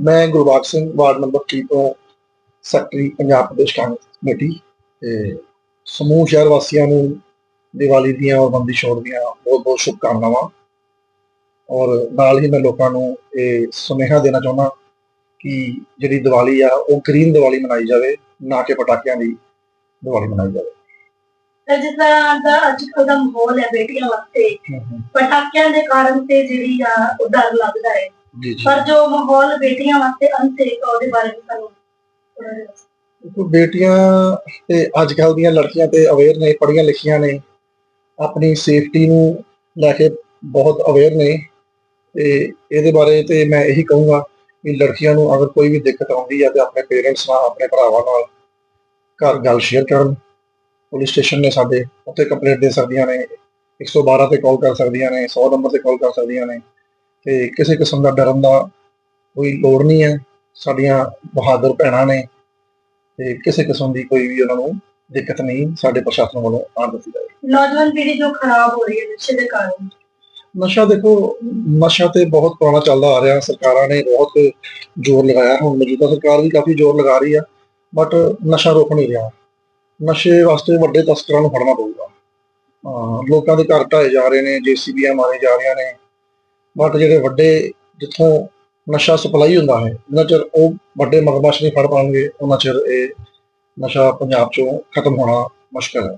ਮੈਂ Gurbaj Singh ward number 3 ਤੋਂ secretary Punjab Pradesh Congress committee ਤੇ ਸਮੂਹ ਸ਼ਹਿਰ ਵਾਸੀਆਂ ਨੂੰ ਦੀਵਾਲੀ ਦੀਆਂ ਔਰ ਬੰਦੀ ਛੋੜ ਦੀਆਂ ਬਹੁਤ ਬਹੁਤ ਸ਼ੁਭਕਾਮਨਾਵਾਂ। ਔਰ ਨਾਲ ਹੀ ਮੈਂ ਲੋਕਾਂ ਨੂੰ ਇਹ ਸੁਨੇਹਾ ਦੇਣਾ ਚਾਹੁੰਦਾ ਕਿ ਜਿਹੜੀ ਦੀਵਾਲੀ ਆ ਉਹ ਗ੍ਰੀਨ ਦੀਵਾਲੀ ਮਨਾਈ ਜਾਵੇ ਨਾ ਕਿ ਪਟਾਕਿਆਂ ਦੀ ਦੀਵਾਲੀ ਮਨਾਈ ਜਾਵੇ। ਤਾਂ ਜਿਸ ਤਰ੍ਹਾਂ ਦਾ ਅੱਜ ਦਾ ਮਾਹੌਲ ਹੈ ਬੇਟੀਆਂ ਵਾਸਤੇ ਪਟਾਕਿਆਂ ਦੇ ਕਾਰਨ ਤੇ ਜਿਹੜੀ ਆ ਉਹ ਡਰ ਲੱਗਦਾ ਹੈ। ਪਰ ਜੋ ਮਾਹੌਲ ਬੇਟੀਆਂ ਵਾਸਤੇ ਆ ਉਹਦੇ ਬਾਰੇ ਵੀ ਸਾਨੂੰ ਥੋੜ੍ਹਾ ਜਿਹਾ ਦੱਸੋ। ਦੇਖੋ ਬੇਟੀਆਂ ਤੇ ਅੱਜ ਕੱਲ੍ਹ ਦੀਆਂ ਲੜਕੀਆਂ ਤੇ ਅਵੇਅਰ ਨੇ ਪੜ੍ਹੀਆਂ ਲਿਖੀਆਂ ਨੇ ਆਪਣੀ ਸੇਫਟੀ ਨੂੰ ਲੈ ਕੇ ਬਹੁਤ ਅਵੇਅਰ ਨੇ ਤੇ ਇਹਦੇ ਬਾਰੇ ਤੇ ਮੈਂ ਇਹੀ ਕਹੂੰਗਾ ਕਿ ਲੜਕੀਆਂ ਨੂੰ ਅਗਰ ਕੋਈ ਵੀ ਦਿੱਕਤ ਆਉਂਦੀ ਹੈ ਤੇ ਆਪਣੇ ਪੇਰੈਂਟਸ ਨਾਲ ਆਪਣੇ ਭਰਾਵਾਂ ਨਾਲ ਘਰ ਗੱਲ ਸ਼ੇਅਰ ਕਰਨ ਪੁਲਿਸ ਸਟੇਸ਼ਨ ਨੇ ਸਾਡੇ ਉੱਥੇ ਕੰਪਲੇਂਟ ਦੇ ਸਕਦੀਆਂ ਨੇ 112 ਤੇ ਕਾਲ ਕਰ ਸਕਦੀਆਂ ਨੇ 100 ਨੰਬਰ ਤੇ ਕਾਲ ਕਰ ਸਕਦੀਆਂ ਨੇ ਤੇ ਕਿਸੇ ਕਿਸਮ ਦਾ ਡਰਨ ਦਾ ਕੋਈ ਲੋੜ ਨਹੀਂ ਹੈ। ਸਾਡੀਆਂ ਬਹਾਦਰ ਭੈਣਾਂ ਨੇ ਤੇ ਕਿਸੇ ਕਿਸਮ ਦੀ ਕੋਈ ਵੀ ਉਹਨਾਂ ਨੂੰ ਦਿੱਕਤ ਨਹੀਂ ਸਾਡੇ ਪ੍ਰਸ਼ਾਸਨ ਵੱਲੋਂ ਆਉਣ ਦਿੱਤੀ ਜਾਏ ਨੌਜਵਾਨ ਪੀੜ੍ਹੀ ਜੋ ਖਰਾਬ ਹੋ ਰਹੀ ਹੈ ਨਸ਼ੇ ਦੇ ਕਾਰਨ। ਨਸ਼ਾ ਦੇਖੋ ਨਸ਼ਾ ਤੇ ਬਹੁਤ ਪੁਰਾਣਾ ਚੱਲਦਾ ਆ ਰਿਹਾ। ਸਰਕਾਰਾਂ ਨੇ ਬਹੁਤ ਜ਼ੋਰ ਲਗਾਇਆ। ਹੁਣ ਮੌਜੂਦਾ ਸਰਕਾਰ ਵੀ ਕਾਫੀ ਜ਼ੋਰ ਲਗਾ ਰਹੀ ਆ ਬਟ ਨਸ਼ਾ ਰੁਕ ਨਹੀਂ ਰਿਹਾ। ਨਸ਼ੇ ਵਾਸਤੇ ਵੱਡੇ ਤਸਕਰਾਂ ਨੂੰ ਫੜਨਾ ਪਊਗਾ। ਲੋਕਾਂ ਦੇ ਘਰ ਢਾਏ ਜਾ ਰਹੇ ਨੇ ਜੀਸੀਬੀਆਂ ਮਾਰੇ ਜਾ ਰਹੀਆਂ ਨੇ। ਬਟ ਜਿਹੜੇ ਵੱਡੇ ਜਿੱਥੋਂ ਨਸ਼ਾ ਸਪਲਾਈ ਹੁੰਦਾ ਹੈ, ਉਹਨਾਂ ਚਿਰ ਉਹ ਵੱਡੇ ਮਗਰਮੱਛ ਨਹੀਂ ਫੜ ਪਾਉਣਗੇ, ਉਹਨਾਂ ਚਿਰ ਇਹ ਨਸ਼ਾ ਪੰਜਾਬ ਚੋਂ ਖਤਮ ਹੋਣਾ ਮੁਸ਼ਕਲ ਹੈ।